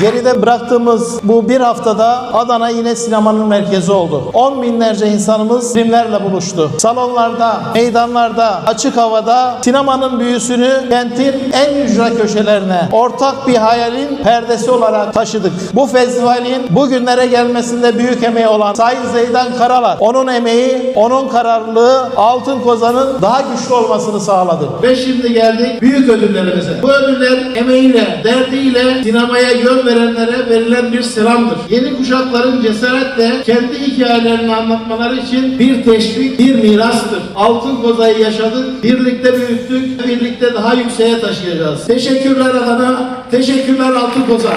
Geride bıraktığımız bu bir haftada Adana yine sinemanın merkezi oldu. On binlerce insanımız filmlerle buluştu. Salonlarda, meydanlarda, açık havada sinemanın büyüsünü kentin en ücra köşelerine ortak bir hayalin perdesi olarak taşıdık. Bu festivalin bugünlere gelmesinde büyük emeği olan Sayın Zeydan Karalar, onun emeği, onun kararlılığı Altın Kozan'ın daha güçlü olmasını sağladı. Ve şimdi geldik büyük ödüllerimize. Bu ödüller emeğiyle, derdiyle sinemaya yön verenlere verilen bir selamdır. Yeni kuşakların cesaretle kendi hikayelerini anlatmaları için bir teşvik, bir mirastır. Altın Koza'yı yaşadık, birlikte büyüttük, birlikte daha yükseğe taşıyacağız. Teşekkürler Adana, teşekkürler Altın Koza.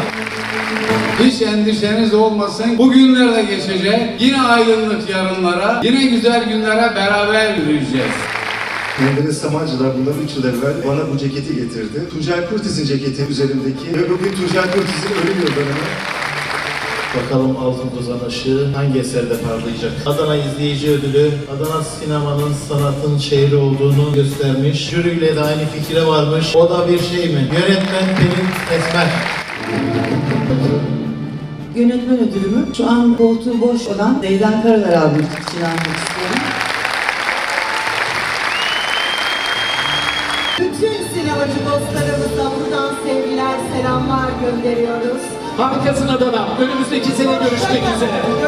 Hiç endişeniz olmasın. Bu günler de geçecek. Yine aydınlık yarınlara, yine güzel günlere beraber yürüyeceğiz. Menderes Samancılar bundan 3 yıl evvel bana bu ceketi getirdi. Tuncel Kurtiz'in ceketi üzerindeki ve bugün Tuncel Kurtiz'in ölüm yıl dönümü. Bakalım Altın Kozan ışığı hangi eserde parlayacak? Adana İzleyici Ödülü, Adana sinemanın sanatın şehri olduğunu göstermiş. Jüriyle de aynı fikire varmış. O da bir şey mi? Yönetmen Pelin Esmer. Yönetmen ödülümü şu an koltuğu boş olan Zeydan Karalar abim için almak istiyorum. Sinemacı dostlarımıza buradan sevgiler, selamlar gönderiyoruz. Harikasın Adana. Önümüzdeki sene. Görüşmek üzere.